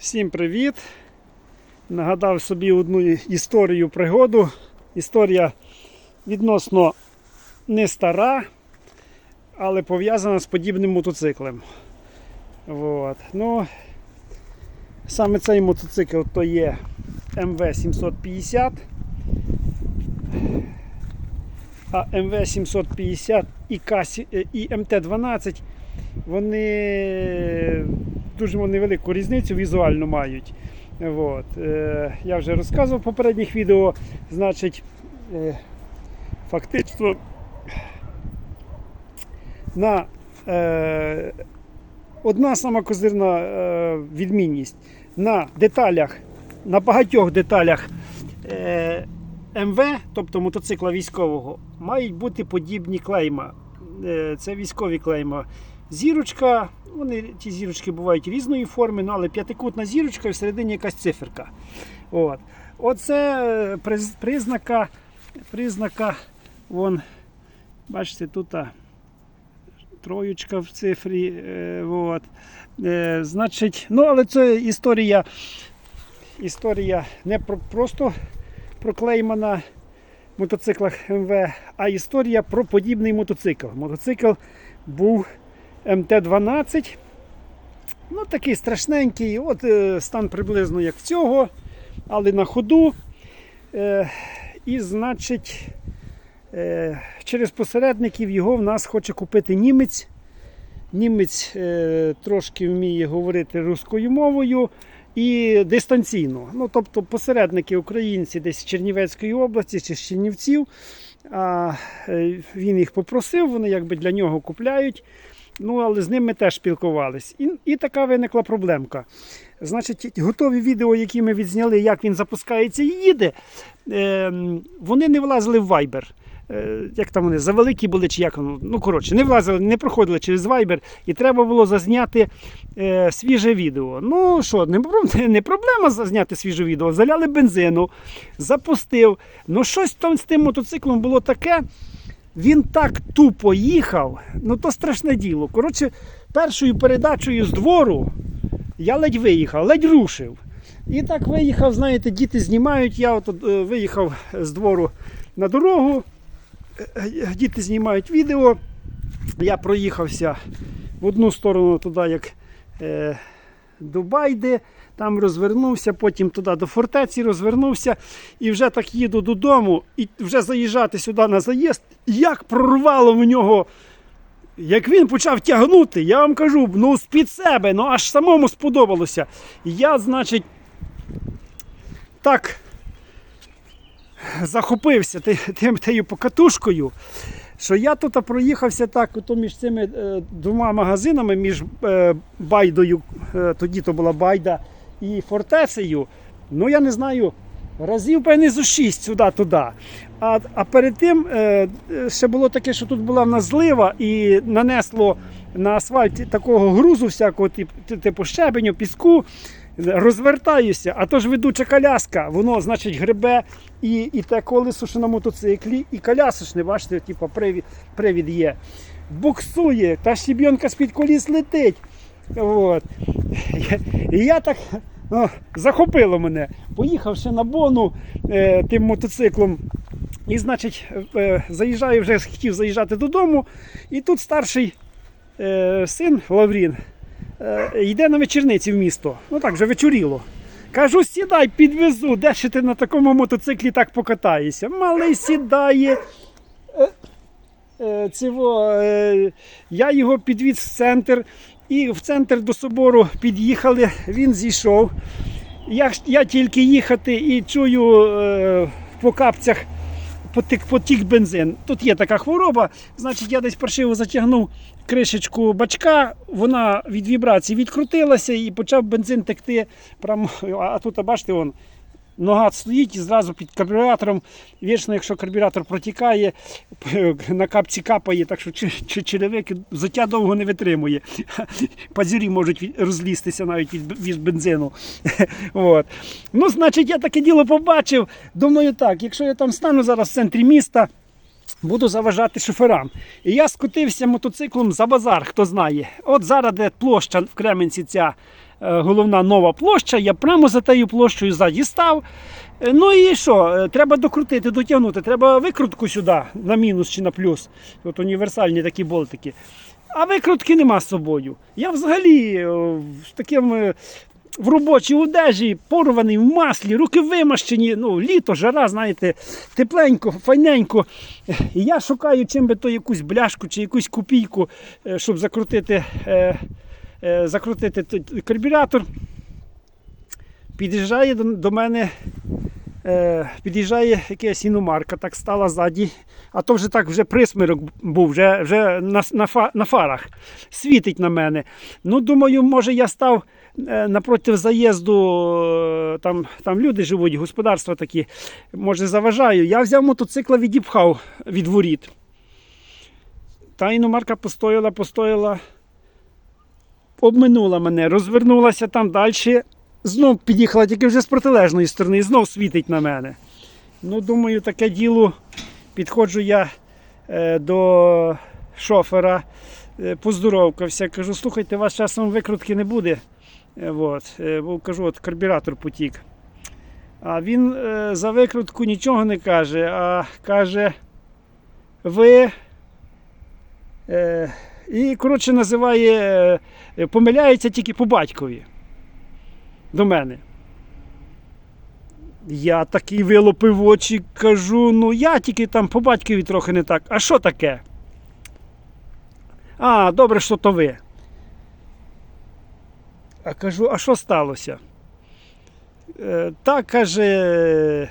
Всім привіт! Нагадав собі одну історію пригоду. Історія відносно не стара, але пов'язана з подібним мотоциклем. От. Ну, саме цей мотоцикл то є МВ-750. А МВ-750 і, і МТ-12 вони дуже невелику різницю візуально мають. От. Е, я вже розказував в попередніх відео, значить, е, фактично на е, одна сама козирна відмінність на деталях, на багатьох деталях МВ, тобто мотоцикла військового, мають бути подібні клейма. Це військові клейма. Зірочка, вони ті зірочки бувають різної форми, ну, але п'ятикутна зірочка і всередині якась циферка. От. Оце е, признака, признака, вон, бачите, тут троєчка в цифрі. Е, от. Е, значить, ну, але це історія, історія не про, просто про клейма на мотоциклах МВ, а історія про подібний мотоцикл. Мотоцикл був МТ-12. Ну, такий страшненький. От е, стан приблизно як в цього, але на ходу. Е, і, значить, е, через посередників його в нас хоче купити німець. Німець е, трошки вміє говорити руською мовою і дистанційно. Ну, тобто посередники українці десь з Чернівецької області чи з Чернівців. А, е, він їх попросив, вони якби для нього купляють. Ну, але з ним ми теж спілкувались. І, і така виникла проблемка. Значить, готові відео, які ми відзняли, як він запускається і їде, е, вони не влазили в Viber. Е, як там вони завеликі були, чи як воно. Ну, коротше, не влазили, не проходили через Viber, і треба було зазняти е, свіже відео. Ну що, не, не проблема зазняти свіже відео. Заляли бензину, запустив. Ну, щось там з тим мотоциклом було таке. Він так тупо їхав, ну то страшне діло. Коротше, першою передачею з двору я ледь виїхав, ледь рушив. І так виїхав, знаєте, діти знімають. Я от, е, виїхав з двору на дорогу, е, діти знімають відео. Я проїхався в одну сторону туди, як е, до Байди, там розвернувся, потім туди до фортеці розвернувся і вже так їду додому, і вже заїжджати сюди на заїзд. Як прорвало в нього. Як він почав тягнути, я вам кажу, ну з-під себе, ну аж самому сподобалося. Я, значить, так захопився тим тією покатушкою, що я тут проїхався так ото між цими е, двома магазинами, між е, Байдою, е, тоді то була Байда і Фортецею. Ну я не знаю, разів певне зо шість сюди-туди. А, а перед тим е, ще було таке, що тут була в нас злива і нанесло на асфальті такого грузу, всякого, тип- типу щебеню, піску. Розвертаюся, а то ж ведуча коляска, воно, значить, гребе і, і те колесо, що на мотоциклі, і колясочне, бачите, типу, привід, привід є. Буксує, та щебінка з-під коліс летить. От. І я так ну, захопило мене. Поїхав ще на бону е, тим мотоциклом. І, значить, е, заїжджаю, вже хотів заїжджати додому. І тут старший е, син Лаврін е, йде на вечірниці в місто. Ну так, вже вечоріло. Кажу, сідай, підвезу, де ще ти на такому мотоциклі так покатаєшся. Малий сідає. Е, е, цього, е, я його підвіз в центр. І в центр до собору під'їхали, він зійшов. Я, я тільки їхати і чую е, по капцях потік, потік бензин. Тут є така хвороба, значить я десь паршиво затягнув кришечку бачка, вона від вібрації відкрутилася і почав бензин текти. Прямо, а тут, бачите, вон, нога стоїть і зразу під карбюратором. Вічно, якщо карбюратор протікає, на капці капає, так що черевики взуття довго не витримує. Пазірі можуть розлізтися навіть від, бензину. От. Ну, значить, я таке діло побачив. Думаю, так, якщо я там стану зараз в центрі міста, буду заважати шоферам. І я скотився мотоциклом за базар, хто знає. От зараз де площа в Кременці ця головна нова площа. Я прямо за тією площею ззаді став. Е, Ну і що? Е, Треба докрутити, дотягнути. Треба викрутку сюди на мінус чи на плюс. От універсальні такі болтики. А викрутки нема з собою. Я взагалі е, в таким. е, В робочій одежі, порваний в маслі, руки вимащені, ну, літо, жара, знаєте, тепленько, файненько. І я шукаю, чим би то якусь бляшку чи якусь копійку, е, щоб закрутити, е, е, закрутити той карбюратор. Під'їжджає до, мене, е, під'їжджає якась іномарка, так стала ззаді, а то вже так вже присмирок був, вже, вже на, на, на фарах. Світить на мене. Ну, думаю, може я став е, напроти заїзду, е, там, там люди живуть, господарства такі, може заважаю. Я взяв мотоцикла, відіпхав від воріт. Та іномарка постояла, постояла, обминула мене, розвернулася там далі. Знов під'їхала тільки вже з протилежної сторони і знов світить на мене. Ну, думаю, таке діло. Підходжу я е, до шофера, е, поздоровкався. Кажу, слухайте, у вас часом викрутки не буде. Е, от, е, кажу, от карбюратор потік. А він е, за викрутку нічого не каже, а каже, ви. Е, і, коротше, називає, е, помиляється тільки по батькові до мене. Я такий вилупив очі, кажу, ну я тільки там по батькові трохи не так. А що таке? А, добре, що то ви. А кажу, а що сталося? Е, та каже.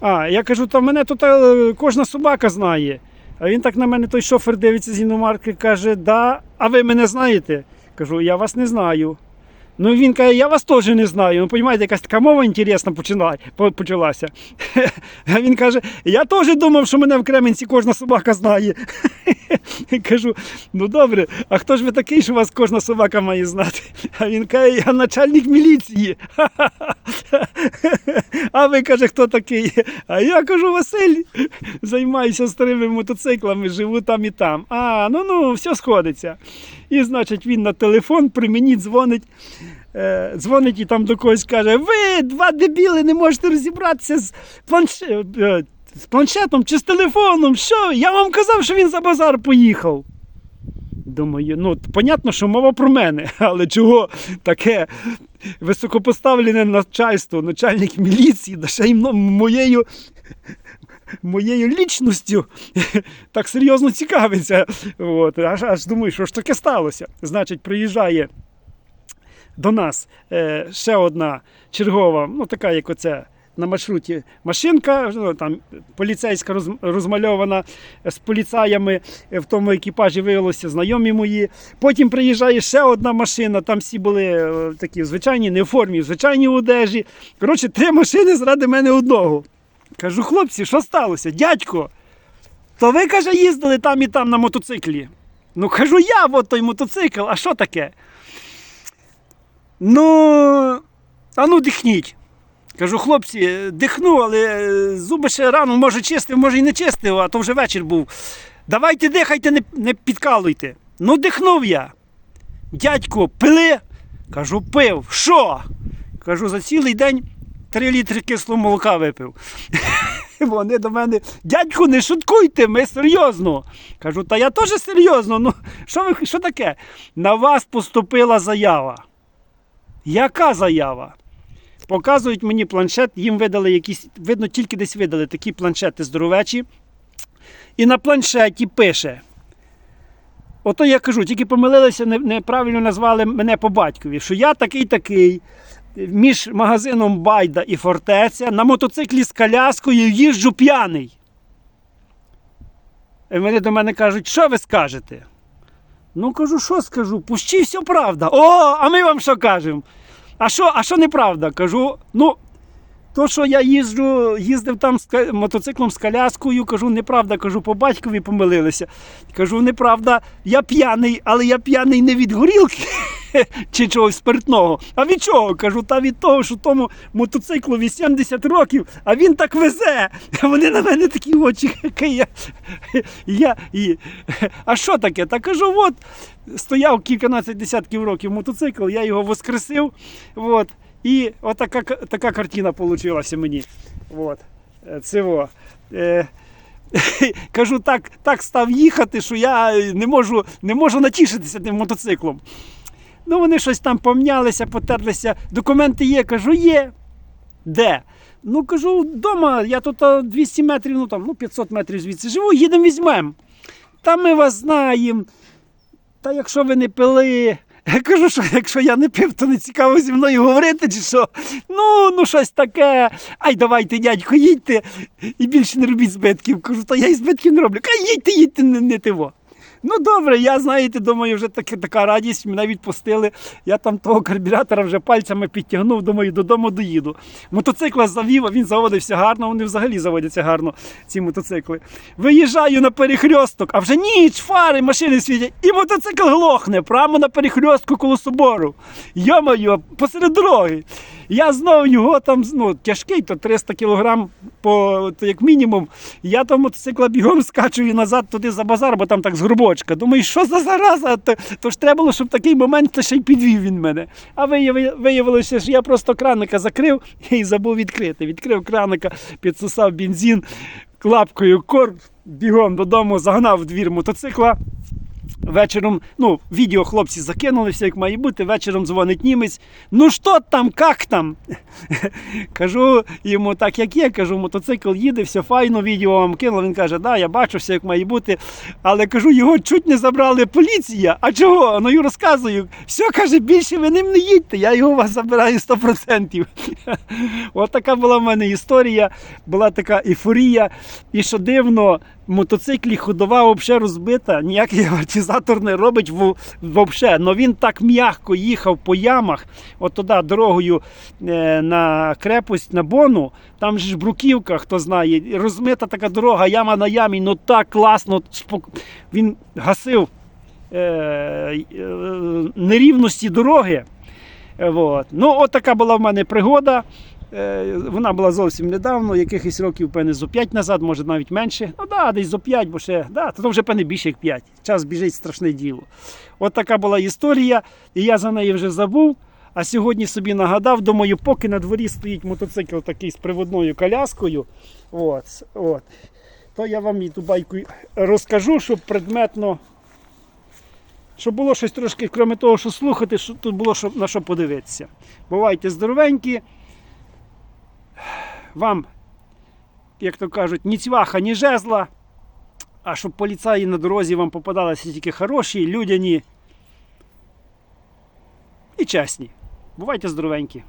А, я кажу, та мене тут е, кожна собака знає. А він так на мене той шофер дивиться з іномарки, каже, да, а ви мене знаєте? Кажу, я вас не знаю. Ну він каже, я вас теж не знаю. Ну, розумієте, якась така мова інтересна почалася. А він каже, я теж думав, що мене в Кременці кожна собака знає. Кажу, ну добре, а хто ж ви такий, що вас кожна собака має знати? А він каже, я начальник міліції. А ви каже, хто такий? А я кажу, Василь, займаюся старими мотоциклами, живу там і там. А, ну ну, все сходиться. І, значить, він на телефон при мені дзвонить. Е, дзвонить і там до когось каже: Ви, два дебіли, не можете розібратися з, планш... е, з планшетом чи з телефоном. Що? Я вам казав, що він за базар поїхав. Думаю, ну, понятно, що мова про мене, але чого таке високопоставлене начальство, начальник міліції, да ще й моєю, моєю лічністю так серйозно цікавиться. От, аж, аж думаю, що ж таке сталося. Значить, приїжджає до нас е, ще одна чергова, ну така, як оце. На маршруті машинка, ну, там поліцейська роз, розмальована з поліцаями. Е, В тому екіпажі виявилося знайомі мої. Потім приїжджає ще одна машина. Там всі були е, такі звичайні, не в формі, в звичайній одежі. Коротше, три машини заради мене одного. Кажу, хлопці, що сталося? Дядько, то ви каже, їздили там і там на мотоциклі. Ну кажу, я от той мотоцикл, а що таке? Ну, а ну дихніть. Кажу, хлопці, дихну, але е, зуби ще рано, може чистив, може і не чистив, а то вже вечір був. Давайте дихайте, не, не підкалуйте. Ну, дихнув я. Дядько, пили? Кажу, пив. Що? Кажу, за цілий день 3 літри кислого молока випив. Вони до мене, дядьку, не шуткуйте, ми серйозно. Кажу, та я теж серйозно. Ну, що, ви, що таке? На вас поступила заява. Яка заява? Показують мені планшет, їм видали якісь, видно, тільки десь видали такі планшети здоровечі. І на планшеті пише. Ото я кажу, тільки помилилися, неправильно назвали мене по батькові, що я такий-такий. Між магазином Байда і Фортеця на мотоциклі з коляскою їжджу п'яний. І вони до мене кажуть, що ви скажете? Ну, кажу, що скажу? Пущі, все правда. О, а ми вам що кажемо? А що, а що неправда? Кажу, ну, то, що я їжджу, їздив там з мотоциклом з коляскою, кажу, неправда, кажу, по батькові помилилися. Кажу, неправда, я п'яний, але я п'яний не від горілки. чи чогось спиртного. А від чого? Кажу, та від того, що тому мотоциклу 80 років, а він так везе. Вони на мене такі очі. Я, я, і, а що таке? Та кажу, от стояв кільканадцять десятків років мотоцикл, я його воскресив. От, і отака така картина вийшла мені. От, е, цього. Е, Кажу, так, так став їхати, що я не можу, не можу натішитися тим мотоциклом. Ну, вони щось там помнялися, потерлися. Документи є, кажу, є. Де? Ну, кажу, вдома, я тут 200 метрів, ну там, ну 500 метрів звідси живу, їдемо візьмемо. Та ми вас знаємо. Та якщо ви не пили. Я кажу, що якщо я не пив, то не цікаво зі мною говорити, чи що. Ну, ну щось таке. Ай, давайте, дядько, їдьте і більше не робіть збитків. Кажу, та я і збитків не роблю. Кай їдьте, їдьте, не, не тиво. Ну добре, я знаєте, думаю, вже таки, така радість, мене відпустили. Я там того карбюратора вже пальцями підтягнув, думаю, додому доїду. Мотоцикла завів, а він заводився гарно, вони взагалі заводяться гарно, ці мотоцикли. Виїжджаю на перехресток, а вже ніч, фари, машини світять, і мотоцикл глохне прямо на перехрестку коло собору. Йо-моє, посеред дороги. Я знову його там, ну, тяжкий, то 300 кг по, то як мінімум. Я того мотоцикла бігом скачую назад туди за базар, бо там так з грубочка. Думаю, що за зараза? То, то ж треба було, щоб такий момент то ще й підвів він мене. А вияви- виявилося, що я просто краника закрив і забув відкрити. Відкрив краника, підсосав бензин, клапкою корм, бігом додому, загнав в двір мотоцикла. Вечором, ну, відео хлопці закинули, все як має бути. Вечором дзвонить німець. Ну що там, як там? кажу йому так, як є. Кажу, мотоцикл їде, все файно, відео вам кинув. Він каже, да, я бачу, все як має бути. Але кажу, його чуть не забрали поліція. А чого? Ну і розказую. Все каже, більше ви ним не їдьте, я його вас забираю 100%. От така була в мене історія, була така ейфорія. І що дивно, мотоциклі ходова взагалі розбита, ніякий амортизатор не робить взагалі. Но він так м'яко їхав по ямах, от туди дорогою е, на крепость, на Бону. Там ж бруківка, хто знає, розмита така дорога, яма на ямі, ну так класно. Він гасив е, е, нерівності дороги. Вот. Ну, от така була в мене пригода. Е, Вона була зовсім недавно, якихось років, певне, зо 5 назад, може навіть менше. Ну да, десь зо 5, бо ще, да, то вже певне більше як 5. Час біжить страшне діло. От така була історія, і я за неї вже забув. А сьогодні собі нагадав, думаю, поки на дворі стоїть мотоцикл такий з приводною коляскою. От, от, то я вам і ту байку розкажу, щоб предметно. Щоб було щось трошки, крім того, що слухати, щоб тут було що, на що подивитися. Бувайте здоровенькі. Вам, як то кажуть, ні цваха, ні жезла. А щоб поліцаї на дорозі вам попадалися тільки хороші, людяні і чесні. Бувайте здоровенькі.